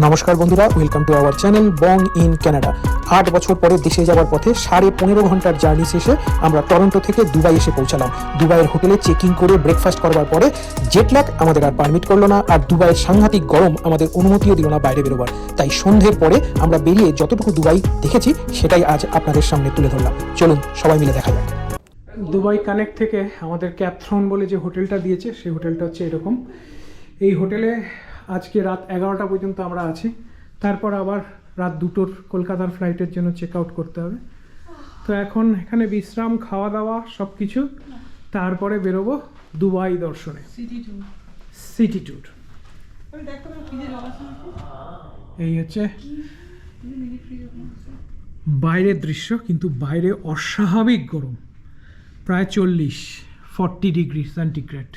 নমস্কার বন্ধুরা welcome to our channel Bong in Canada আট বছর পরে দেশে যাওয়ার পথে সাড়ে পনেরো ঘণ্টার জার্নি শেষে আমরা টরন্টো থেকে দুবাই এসে পৌঁছালাম। দুবাইয়ের হোটেলে চেকিং করে ব্রেকফাস্ট করবার পরে জেটল্যাক আমাদের আর পারমিট করল না, আর দুবাইয়ের সাংঘাতিক গরম আমাদের অনুমতিও দিল না বাইরে বেরোবার। তাই সন্ধ্যের পরে আমরা বেরিয়ে যতটুকু দুবাই দেখেছি, সেটাই আজ আপনাদের সামনে তুলে ধরলাম। চলুন, সবাই মিলে দেখা যাক। দুবাই কানেক্ট থেকে আমাদের ক্যাপথ্রন বলে যে হোটেলটা দিয়েছে, সেই হোটেলটা হচ্ছে এরকম। এই হোটেলে আজকে রাত এগারোটা পর্যন্ত আমরা আছি। তারপর আবার রাত দুটোর কলকাতার ফ্লাইটের জন্য চেক আউট করতে হবে। তো এখন এখানে বিশ্রাম খাওয়া দাওয়া সব কিছু তারপরে বেরোবো দুবাই দর্শনে। সিটি ট্যুর এই হচ্ছে। বাইরের দৃশ্য কিন্তু বাইরে অস্বাভাবিক গরম। প্রায় চল্লিশ ফর্টি ডিগ্রি সেন্টিগ্রেড?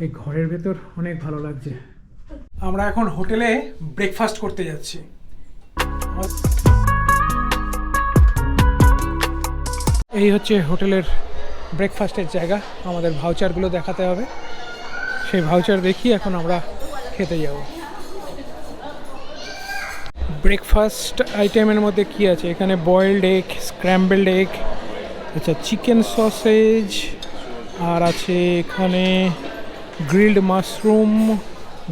এই ঘরের ভেতর অনেক ভালো লাগছে। আমরা এখন হোটেলে ব্রেকফাস্ট করতে যাচ্ছি। এই হচ্ছে হোটেলের ব্রেকফাস্টের জায়গা। আমাদের ভাউচারগুলো দেখাতে হবে। সেই ভাউচার দেখি এখন আমরা খেতে যাব। ব্রেকফাস্ট আইটেমের মধ্যে কি আছে? এখানে বয়েলড এগ স্ক্র্যাম্বলড এগ আচ্ছা চিকেন সসেজ আর আছে এখানে grilled mushroom,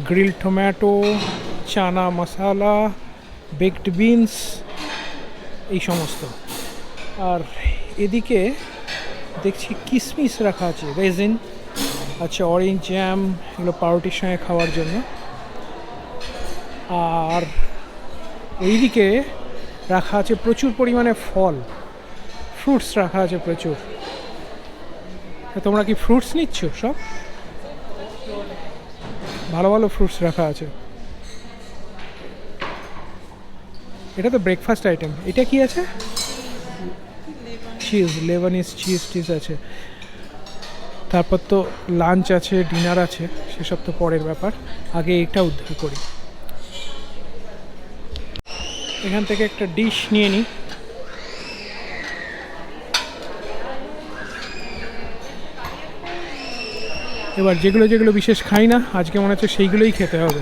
grilled tomato, chana masala baked beans এই সমস্ত। আর এদিকে দেখছি কিসমিস রাখা আছে রেজিন আচ্ছা অরেঞ্জ জ্যাম এগুলো পাউরুটির সঙ্গে খাওয়ার জন্য। আর ওইদিকে রাখা আছে প্রচুর পরিমাণে ফল। ফ্রুটস রাখা আছে প্রচুর। তা তোমরা কি ফ্রুটস নিচ্ছ সব? ভালো ভালো ফ্রুটস রাখা আছে। এটা তো ব্রেকফাস্ট আইটেম এটা কি আছে? চিজ লেবানিস চিজ টিজ আছে। তারপর তো লাঞ্চ আছে ডিনার আছে, সেসব তো পরের ব্যাপার। আগে এটা উদ্ধার করি। এখান থেকে একটা ডিশ নিয়ে নিই। এবার যেগুলো যেগুলো বিশেষ খাই না, আজকে মনে হচ্ছে সেইগুলোই খেতে হবে।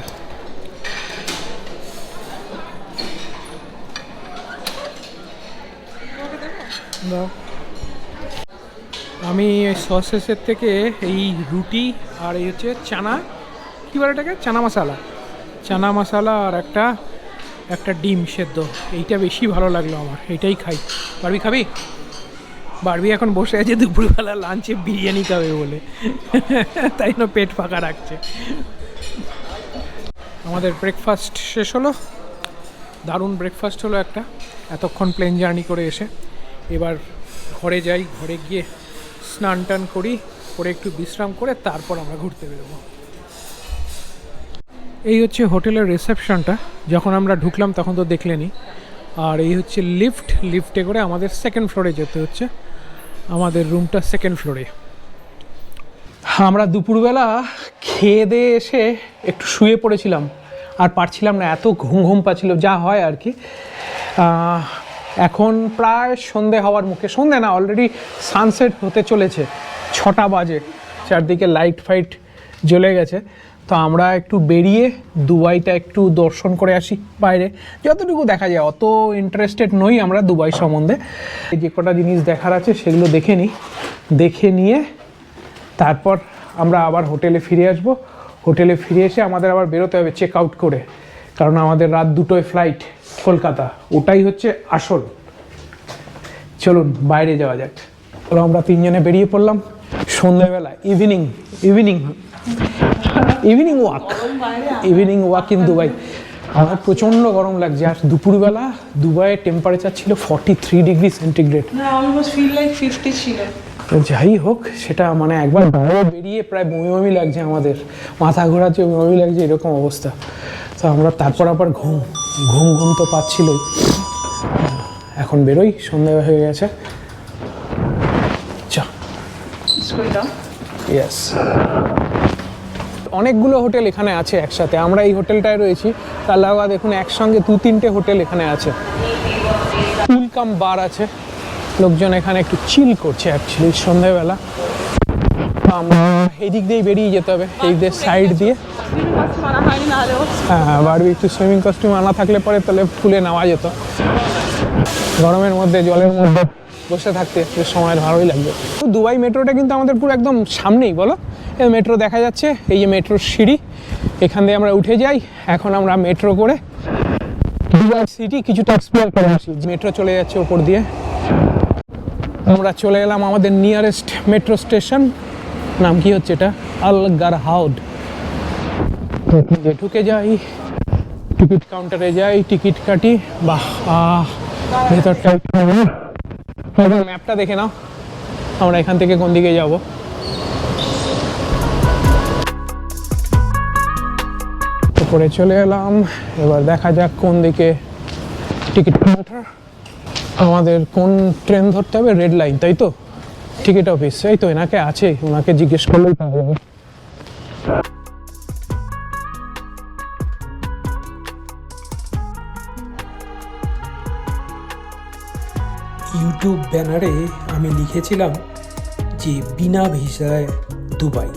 আমি সসেসের থেকে এই রুটি আর এই হচ্ছে চানা, কী বলে এটাকে? চানা মশালা। চানা মশালা আর একটা একটা ডিম সেদ্ধ। এইটা বেশি ভালো লাগল আমার। এইটাই খাই। বারবি খাবি? বারবি এখন বসে আছে দুপুরবেলা লাঞ্চে বিরিয়ানি খাবে বলে। তাই না পেট ফাঁকা রাখছে। আমাদের ব্রেকফাস্ট শেষ হলো। দারুণ ব্রেকফাস্ট হলো একটা। এতক্ষণ প্লেন জার্নি করে এসে। এবার ঘরে যাই, ঘরে গিয়ে স্নান টান করি, করে একটু বিশ্রাম করে তারপর আমরা ঘুরতে বেরোবো। এই হচ্ছে হোটেলের রিসেপশনটা যখন আমরা ঢুকলাম তখন তো দেখলেনি আর এই হচ্ছে লিফট লিফটে করে আমাদের সেকেন্ড ফ্লোরে যেতে হচ্ছে। আমাদের রুমটা সেকেন্ড ফ্লোরে আমরা দুপুরবেলা খেয়ে দিয়ে এসে একটু শুয়ে পড়েছিলাম, আর পারছিলাম না, এত ঘুম ঘুম পাচ্ছিল, যা হয় আর কি। এখন প্রায় সন্ধে হওয়ার মুখে, সন্ধে না অলরেডি সানসেট হতে চলেছে, ছটা বাজে, চারদিকে লাইট ফাইট জ্বলে গেছে। তো আমরা একটু বেরিয়ে দুবাইটা একটু দর্শন করে আসি বাইরে। যতটুকু দেখা যায়, অত ইন্টারেস্টেড নই আমরা দুবাই সম্বন্ধে। যে কটা জিনিস দেখার আছে, সেগুলো দেখে নিই। দেখে নিয়ে তারপর আমরা আবার হোটেলে ফিরে আসব। হোটেলে ফিরে এসে আমাদের আবার বেরোতে হবে চেক আউট করে। কারণ আমাদের রাত দুটোয় ফ্লাইট কলকাতা। ওটাই হচ্ছে আসল। চলুন, বাইরে যাওয়া যাক। আমরা তিনজনে বেরিয়ে পড়লাম। সন্ধ্যাবেলা evening evening evening walk evening walk in Dubai আমার প্রচণ্ড গরম লাগছে। আর দুপুরবেলা দুবাইয়ের টেম্পারেচার ছিল ফর্টি থ্রি ডিগ্রি সেন্টিগ্রেড যাই হোক সেটা মানে একবার বাইরে বেরিয়ে প্রায় বমি বমি লাগছে আমাদের। মাথা ঘোরাচ্ছে বমি বমি লাগছে এরকম অবস্থা। তো আমরা তারপর আবার ঘুম। ঘুম ঘুম তো পাচ্ছিলই। এখন বেরোই সন্ধ্যা হয়ে গেছে। চা। ইয়েস অনেকগুলো হোটেল এখানে আছে একসাথে। আমরা এই হোটেলটায় রয়েছি। তার লাগা দেখুন, একসঙ্গে দু, তিনটে হোটেল এখানে আছে। পুল কাম বার আছে। লোকজন এখানে একটু চিল করছে অ্যাকচুয়ালি সন্ধ্যাবেলা আমরা এই দিক দিয়েই বেরিয়ে যেতে হবে, এই দিক সাইড দিয়ে। না হলেও হ্যাঁ বারবি, একটু সুইমিং কস্টিউম আনা থাকলে পরে তাহলে ফুলে নেওয়া যেত। গরমের মধ্যে, জলের মধ্যে বসে থাকতে সময় ভালোই লাগবে। দুবাই মেট্রোটা কিন্তু আমাদের পুরো একদম সামনেই, বলো? মেট্রো দেখা যাচ্ছে এই যে মেট্রোর সিঁড়ি। এখান দিয়ে আমরা উঠে যাই এখন আমরা মেট্রো করে দুবাই সিটি কিছুটা এক্সপ্লোর করে আসি। মেট্রো চলে যাচ্ছে ওপর দিয়ে। আমরা চলে এলাম আমাদের নিয়ারেস্ট মেট্রো স্টেশন। নাম কি হচ্ছে এটা? আল গারহাউড যে ঢুকে যাই টিকিট কাউন্টারে যাই টিকিট কাটি। বাহ ভেতরটা ম্যাপটা দেখে নাও। আমরা এখান থেকে কোন দিকে যাব? উপরে চলে এলাম। এবার দেখা যাক কোন দিকে টিকিট কাউন্টার আমাদের কোন ট্রেন ধরতে হবে রেড লাইন তাই তো? টিকিট অফিস এই তো, এনাকে আছে, ওনাকে জিজ্ঞেস করলেই পাওয়া যাবে ইউটিউব ব্যানারে আমি লিখেছিলাম যে, বিনা ভিসায় দুবাই।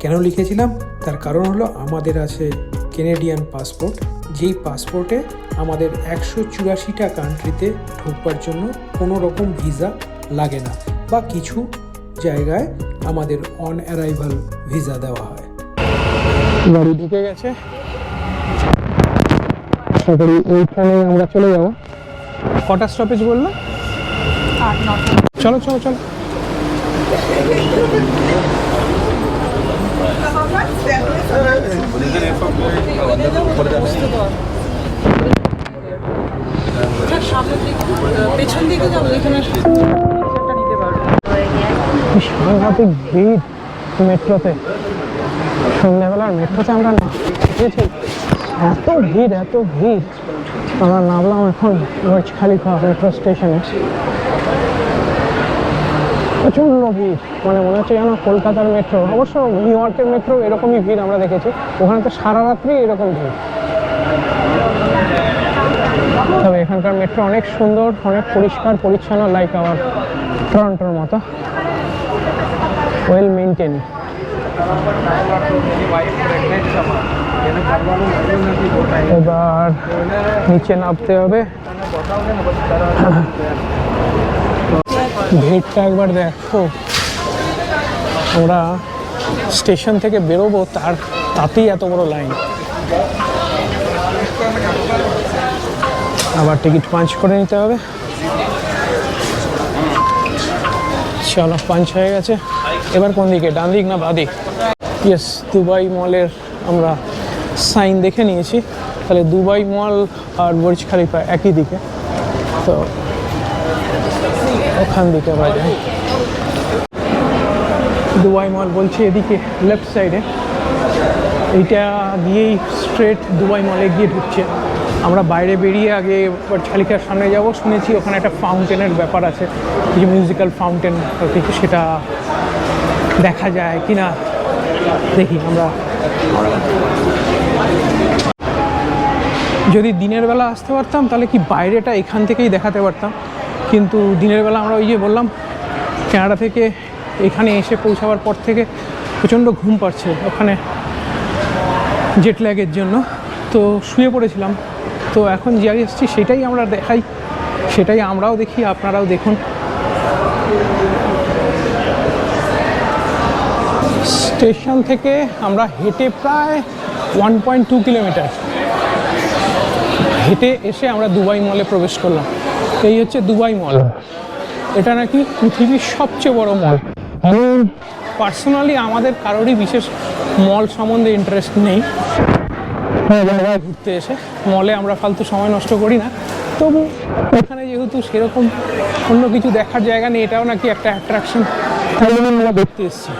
কেন লিখেছিলাম? তার কারণ হলো আমাদের আছে কেনেডিয়ান পাসপোর্ট যেই পাসপোর্টে আমাদের একশো চুরাশিটা কান্ট্রিতে ঢুকবার জন্য কোনো রকম ভিসা লাগে না বা কিছু জায়গায় আমাদের অন অ্যারাইভাল ভিসা দেওয়া হয়। গাড়ি ঢুকে গেছে। আশা করি আমরা চলে যাব। কটা স্টপেজ বলল? আট নটা। চলো চলো। সাংঘাতিক ভিড় মেট্রোতে। সন্ধ্যাবেলার মেট্রোতে আমরা না গেছি এত ভিড় এত ভিড়। আমরা নামলাম এখন বর্জ খালিফা মেট্রো স্টেশনে। প্রচণ্ড ভিড়। মানে মনে হচ্ছে যেন কলকাতার মেট্রো। অবশ্য নিউ ইয়র্কের মেট্রো এরকমই ভিড় আমরা দেখেছি। ওখানে তো সারা রাত্রি এরকম ভিড়। তবে এখানকার মেট্রো অনেক সুন্দর, অনেক পরিষ্কার, পরিচ্ছন্ন লাইক আমার টরন্টোর মতো। ওয়েল মেনটেন এবার নিচে নামতে হবে। ভিড়টা একবার দেখো। আমরা স্টেশন থেকে বেরোবো, তার তাতেই এত বড় লাইন আবার টিকিট পাঞ্চ করে নিতে হবে। চলো পাঞ্চ হয়ে গেছে। এবার কোন দিকে? ডান দিক না বাদিক ইয়েস দুবাই মলের আমরা সাইন দেখে নিয়েছি। তাহলে দুবাই মল আর বুর্জ খালিফা একই দিকে। তো ওখান দিকে আমরা দুবাই মল বলছি, এদিকে লেফট সাইডে এইটা দিয়েই স্ট্রেট দুবাই মলে গিয়ে ঢুকছে। আমরা বাইরে বেরিয়ে আগে খালিকার সামনে যাব, শুনেছি ওখানে একটা ফাউন্টেনের ব্যাপার আছে। যে মিউজিক্যাল ফাউন্টেন কিছু সেটা দেখা যায় কি না দেখি আমরা। যদি দিনের বেলা আসতে পারতাম, তাহলে কি বাইরেটা এখান থেকেই দেখাতে পারতাম? কিন্তু দিনের বেলা আমরা ওই যে বললাম কানাডা থেকে এখানে এসে পৌঁছাবার পর থেকে প্রচণ্ড ঘুম পাচ্ছে ওখানে জেট ল্যাগের জন্য। তো শুয়ে পড়েছিলাম। তো এখন যে এসছি সেটাই আমরা দেখাই, সেটাই আমরাও দেখি, আপনারাও দেখুন। স্টেশন থেকে আমরা হেঁটে প্রায় ওয়ান পয়েন্ট টু কিলোমিটার হেঁটে এসে আমরা দুবাই মলে প্রবেশ করলাম। এই হচ্ছে দুবাই মল। এটা নাকি পৃথিবীর সবচেয়ে বড় মল। পার্সোনালি আমাদের কারোরই বিশেষ মল সম্বন্ধে ইন্টারেস্ট নেই। হ্যাঁ জায়গায় ঘুরতে এসে মলে আমরা ফালতু সময় নষ্ট করি না। তবু এখানে যেহেতু সেরকম অন্য কিছু দেখার জায়গা নেই এটাও নাকি একটা অ্যাট্রাকশন আমরা দেখতে এসেছি।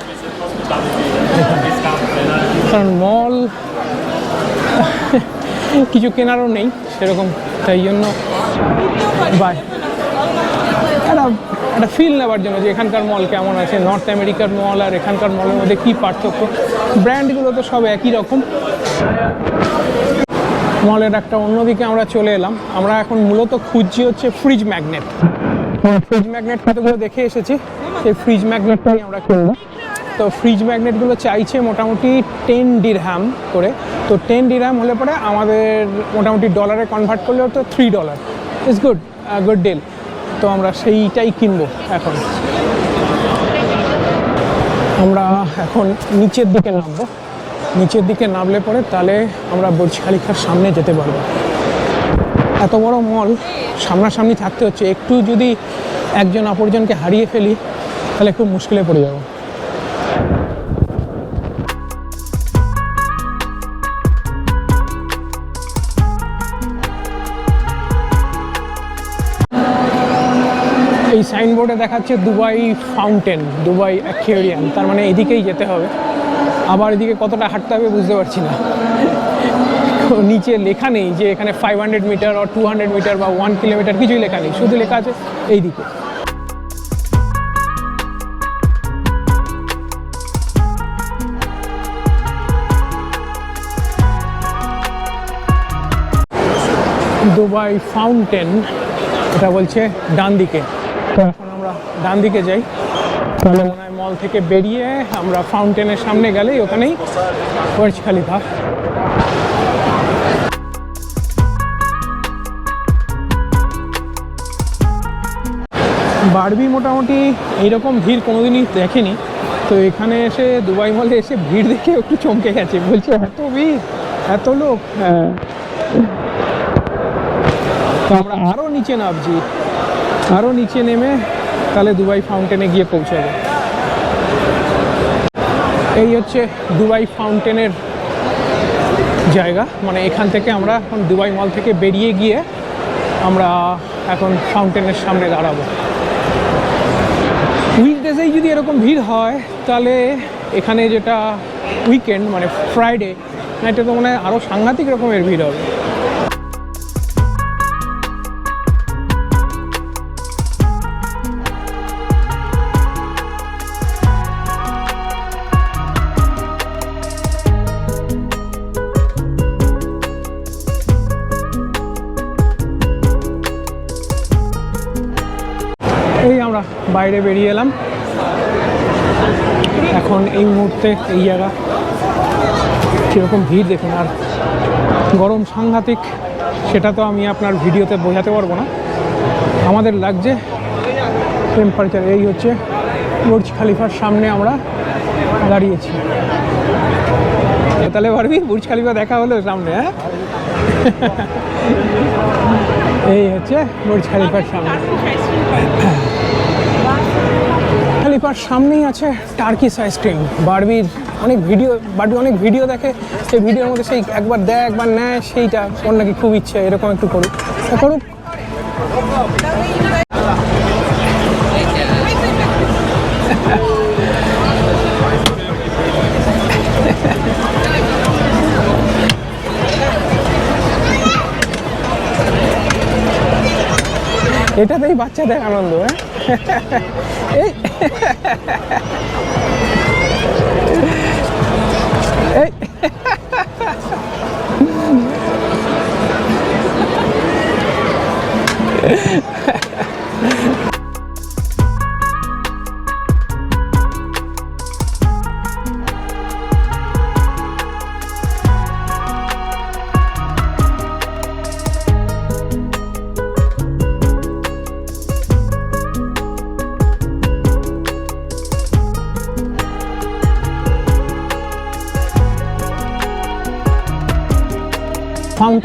কারণ মল কিছু কেনারও নেই সেরকম। তাই জন্য বাই একটা একটা ফিল নেওয়ার জন্য যে এখানকার মল কেমন আছে নর্থ আমেরিকার মল আর এখানকার মলের মধ্যে কী পার্থক্য। ব্র্যান্ডগুলো তো সব একই রকম। মলের একটা অন্যদিকে আমরা চলে এলাম। আমরা এখন মূলত খুঁজছি হচ্ছে ফ্রিজ ম্যাগনেট ফ্রিজ ম্যাগনেট কতগুলো দেখে এসেছি? সেই ফ্রিজ ম্যাগনেটটাই আমরা কিনবো। তো ফ্রিজ ম্যাগনেটগুলো চাইছে মোটামুটি টেন ডিরহ্যাম করে। তো টেন ডিরহ্যাম হলে পরে আমাদের মোটামুটি ডলারে কনভার্ট করলে তো three dollar it's good good deal তো আমরা সেইটাই কিনবো এখন। আমরা এখন নিচের দিকে নামবো। নিচের দিকে নামলে পরে তাহলে আমরা বুর্জ খালিফার সামনে যেতে পারব। এত বড় মল, সামনাসামনি থাকতে হচ্ছে। একটু যদি একজন অপরজনকে হারিয়ে ফেলি, তাহলে খুব মুশকিলে পড়ে যাব। এই সাইনবোর্ডে দেখাচ্ছে দুবাই ফাউন্টেন দুবাই অ্যাকুয়ারিয়াম তার মানে এদিকেই যেতে হবে। আবার এদিকে কতটা হাঁটতে হবে বুঝতে পারছি না। নিচে লেখা নেই যে এখানে ফাইভ হান্ড্রেড মিটার আর টু হান্ড্রেড মিটার বা ওয়ান কিলোমিটার কিছুই লেখা নেই। শুধু লেখা আছে এই দিকে দুবাই ফাউন্টেন এটা বলছে ডান দিকে এখন আমরা ডান দিকে যাই। তাহলে মনে হয় মল থেকে বেরিয়ে আমরা ফাউন্টেনের সামনে গেলেই ওখানেই বার্জ খালিফা বারবি মোটামুটি এইরকম ভিড় কোনোদিনই দেখেনি। তো এখানে এসে দুবাই মলে এসে ভিড় দেখে একটু চমকে গেছে। বলছে এত ভিড় এত লোক? হ্যাঁ। তো আমরা আরও নিচে নামছি। আরও নিচে নেমে তাহলে দুবাই ফাউন্টেনে গিয়ে পৌঁছাবো। এই হচ্ছে দুবাই ফাউন্টেনের জায়গা। মানে এখান থেকে আমরা এখন দুবাই মল থেকে বেরিয়ে গিয়ে আমরা এখন ফাউন্টেনের সামনে দাঁড়াবো। উইকডেজেই যদি এরকম ভিড় হয়, তাহলে এখানে যেটা উইকেন্ড মানে ফ্রাইডে এটা তো মানে আরও সাংঘাতিক রকমের ভিড় হবে। বাইরে বেরিয়ে এলাম। এখন এই মুহূর্তে এই জায়গা। কীরকম ভিড় দেখুন, আর গরম সাংঘাতিক, সেটা তো আমি আপনার ভিডিওতে বোঝাতে পারব না। আমাদের লাগছে টেম্পারেচার এই হচ্ছে বুর্জ খালিফার সামনে আমরা দাঁড়িয়েছি। তাহলে পারবি বুর্জ খালিফা দেখা হলো সামনে হ্যাঁ? এই হচ্ছে বুর্জ খালিফার সামনে। খালিফার সামনেই আছে টার্কিস আইসক্রিম বারবির অনেক ভিডিও বারবি অনেক ভিডিও দেখে, সেই ভিডিওর মধ্যে সেই একবার দেয়, একবার নেয়, সেইটা ওর নাকি খুব ইচ্ছে, এরকম একটু করুক। করুক। এটাতেই বাচ্চাদের আনন্দ হ্যাঁ? এই え っ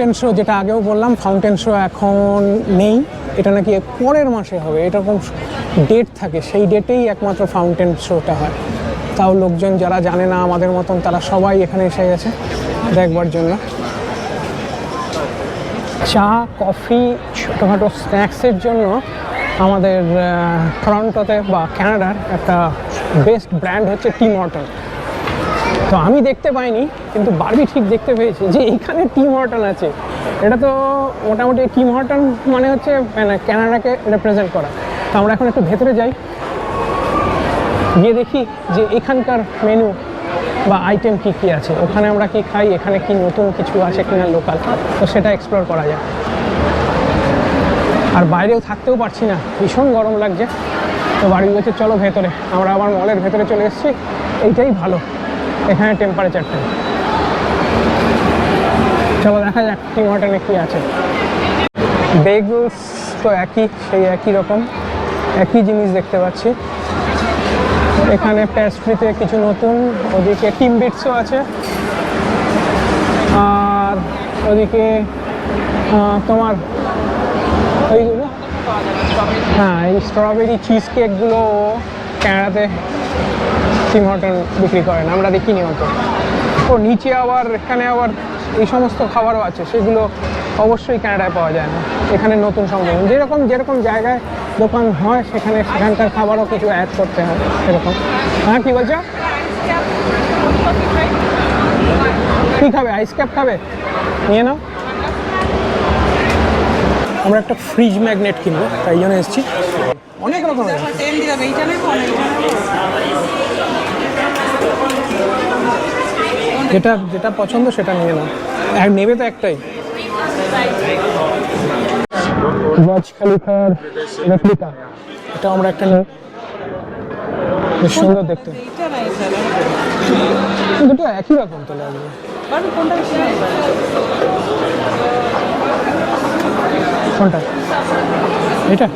ফাউন্টেন শো যেটা আগেও বললাম ফাউন্টেন শো এখন নেই। এটা নাকি পরের মাসে হবে। এরকম ডেট থাকে। সেই ডেটেই একমাত্র ফাউন্টেন শোটা হয়। তাও লোকজন যারা জানে না আমাদের মতন তারা সবাই এখানে এসে গেছে দেখবার জন্য। চা কফি ছোটোখাটো স্ন্যাক্সের জন্য আমাদের আহ, টরন্টোতে বা কানাডার একটা বেস্ট ব্র্যান্ড হচ্ছে টি মর্টন তো আমি দেখতে পাইনি, কিন্তু বারবি ঠিক দেখতে পেয়েছি যে এখানে টিম হর্টন আছে। এটা তো মোটামুটি টিম হর্টন মানে হচ্ছে মানে ক্যানাডাকে রিপ্রেজেন্ট করা। তো আমরা এখন একটু ভেতরে যাই। গিয়ে দেখি যে এখানকার মেনু বা আইটেম কি কি আছে। ওখানে আমরা কি খাই, এখানে কি নতুন কিছু আছে কিনা লোকাল তো সেটা এক্সপ্লোর করা যায় আর বাইরেও থাকতেও পারছি না, ভীষণ গরম লাগছে। তো বাড়ি বলছে, চলো ভেতরে। আমরা আবার মলের ভেতরে চলে এসেছি। এইটাই ভালো। এখানে টেম্পারেচারটা চলো দেখা যাক টিম হোটেলে কী আছে। বেগুলস তো একই, সেই একই রকম। একই জিনিস দেখতে পাচ্ছি। এখানে প্যাস্ট্রিতে কিছু নতুন, ওদিকে টিম বিটসও আছে। আর ওদিকে তোমার ওইগুলো? হ্যাঁ এই স্ট্রবেরি চিজ কেকগুলো ক্যানাডাতে টিম হটন বিক্রি করেন, আমরা দেখিনি অত ও নিচে আবার, এখানে আবার এই সমস্ত খাবারও আছে, সেগুলো অবশ্যই কানাডায় পাওয়া যায় না। এখানে নতুন সংযোজন, যেরকম যেরকম জায়গায় দোকান হয়, সেখানে, সেখানকার খাবারও কিছু অ্যাড করতে হয়, সেরকম। হ্যাঁ কী বলছো? কী খাবে? আইস ক্যাপ খাবে? নিয়ে নাও। আমরা একটা ফ্রিজ ম্যাগনেট কিনবো, তাই জন্য এসেছি। অনেক রকমের আছে। টেন দিলাম এইটা নেব না এইটা নেব যেটা যেটা পছন্দ সেটা নিয়ে নাও। আর নেবে তো একটাই। ওয়াচ খালিফার রেপ্লিকা। এটা আমরা একটা নেব বেশ সুন্দর দেখতে। দুটো একই রকম তো লাগবে? কোনটা এটা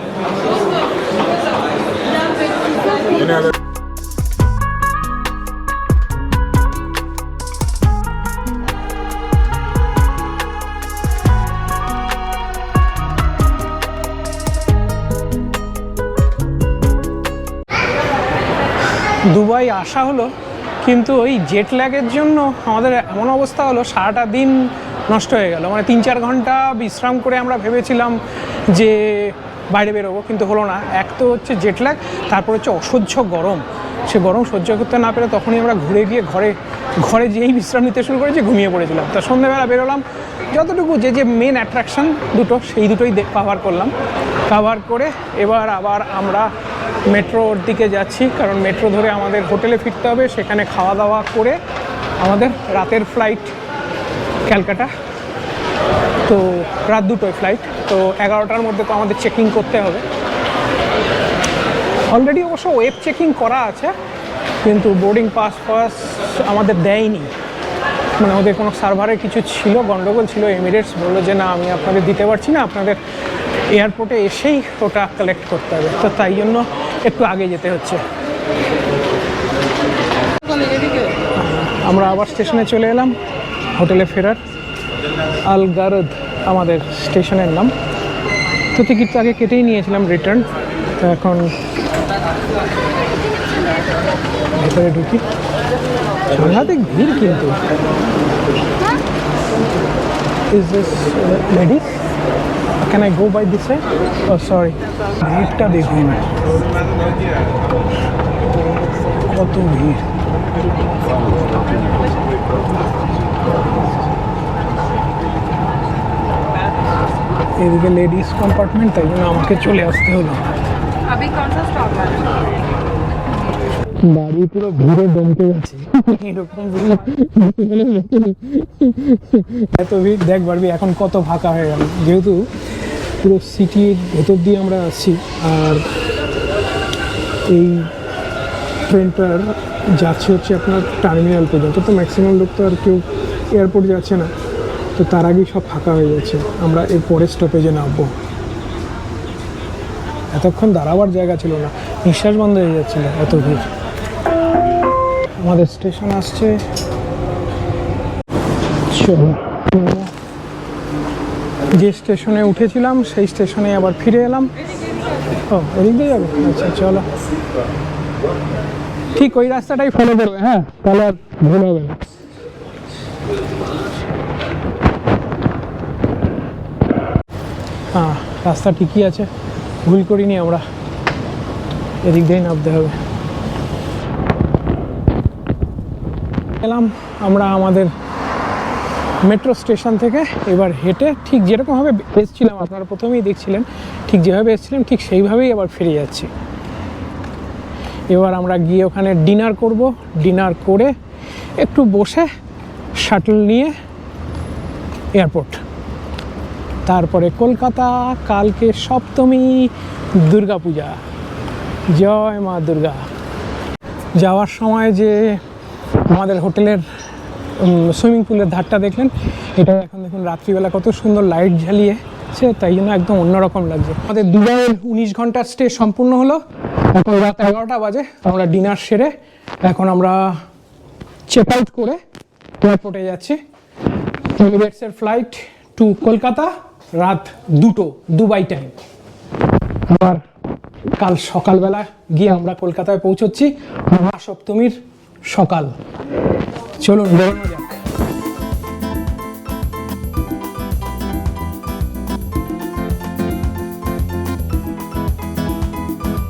দুবাই আসা হলো, কিন্তু ওই জেট ল্যাগের জন্য আমাদের এমন অবস্থা হলো, সারাটা দিন নষ্ট হয়ে গেল। মানে তিন চার ঘণ্টা বিশ্রাম করে আমরা ভেবেছিলাম যে বাইরে বেরোবো, কিন্তু হলো না। এক তো হচ্ছে জেট ল্যাগ তারপর হচ্ছে অসহ্য গরম। সে গরম সহ্য করতে না পেরে তখনই আমরা ঘুরে গিয়ে ঘরে ঘরে যেই বিশ্রাম নিতে শুরু করেছি ঘুমিয়ে পড়েছিলাম। তা সন্ধ্যেবেলা বেরোলাম, যতটুকু যে যে মেন অ্যাট্রাকশন দুটো, সেই দুটোই কাভার করলাম। কাভার করে এবার আবার আমরা মেট্রোর দিকে যাচ্ছি, কারণ মেট্রো ধরে আমাদের হোটেলে ফিরতে হবে, সেখানে খাওয়া দাওয়া করে আমাদের রাতের ফ্লাইট ক্যালকাটা। তো রাত দুটোয় ফ্লাইট তো এগারোটার মধ্যে তো আমাদের চেকিং করতে হবে। অলরেডি অবশ্য ওয়েব চেকিং করা আছে, কিন্তু বোর্ডিং পাস ফাস আমাদের দেয়নি। মানে ওদের কোনো সার্ভারে কিছু ছিল, গন্ডগোল ছিল এমিরেটস বলল যে, না, আমি আপনাদের দিতে পারছি না, আপনাদের এয়ারপোর্টে এসেই ওটা কালেক্ট করতে হবে। তো তাই জন্য একটু আগে যেতে হচ্ছে। আমরা আবার স্টেশনে চলে এলাম হোটেলে ফেরার। আল গারদ আমাদের স্টেশনের নাম। তো টিকিট তো আগে কেটেই নিয়েছিলাম রিটার্ন। তো এখন ভেতরে ঢুকি। সাংঘাতিক ভিড় কিন্তু। Is this ladies can I go by this oh sorry ভিড়টা দেখুন কত ভিড় এদিকে লেডিস কম্পার্টমেন্ট তাই জন্য আমাকে চলে আসতে হলো अभी कौन सा स्टॉप है বাড়ি পুরো ভিড়ে দমকে গেছে এরকম ভিড় এত ভিড় এখন কত ফাঁকা হয়ে গেল। যেহেতু পুরো সিটির ভেতর দিয়ে আমরা আসছি আর এই ট্রেনটার যাচ্ছে হচ্ছে আপনার টার্মিনাল পর্যন্ত। তো ম্যাক্সিমাম লোক তো আর কেউ এয়ারপোর্ট যাচ্ছে না। তো তার আগেই সব ফাঁকা হয়ে যাচ্ছে। আমরা এর পরের স্টপেজে নামবো। এতক্ষণ দাঁড়াবার জায়গা ছিল না। নিঃশ্বাস বন্ধ হয়ে যাচ্ছিল এত ভিড় আমাদের স্টেশন আসছে। চলো যে স্টেশনে উঠেছিলাম, সেই স্টেশনে আবার ফিরে এলাম। ও, এদিক দিয়ে যাবে? আচ্ছা চলো। ঠিক ওই রাস্তাটাই ফলো করবে হ্যাঁ? তাহলে আর ভুল হবে না। হ্যাঁ রাস্তা ঠিকই আছে। ভুল করিনি আমরা। এদিক দিয়েই নামতে হবে। এলাম আমরা আমাদের মেট্রো স্টেশন থেকে এবার হেঁটে ঠিক যেরকমভাবে এসেছিলাম, আপনারা প্রথমেই দেখছিলেন, ঠিক যেভাবে এসেছিলাম, ঠিক সেইভাবেই আবার ফিরে যাচ্ছি। এবার আমরা গিয়ে ওখানে ডিনার করব। ডিনার করে একটু বসে শাটল নিয়ে এয়ারপোর্ট তারপরে কলকাতা, কালকে সপ্তমী, দুর্গাপূজা। জয় মা দুর্গা। যাওয়ার সময় যে আমাদের হোটেলের সুইমিং পুলের ধারটা দেখলেন। এটা এখন দেখুন রাত্রিবেলা কত সুন্দর লাইট ঝালিয়েছে তাই জন্য একদম অন্যরকম লাগছে। আমাদের দুবাইয়ের উনিশ ঘণ্টার স্টে সম্পূর্ণ হলো। এখন রাত এগারোটা বাজে, আমরা ডিনার সেরে এখন আমরা চেক আউট করে এয়ারপোর্টে যাচ্ছি। এমিরেটসের ফ্লাইট টু কলকাতা, রাত দুটো, দুবাই টাইম আবার কাল সকালবেলা গিয়ে আমরা কলকাতায় পৌঁছচ্ছি। মহাসপ্তমীর সকাল। চলুন বেরোনো যাক।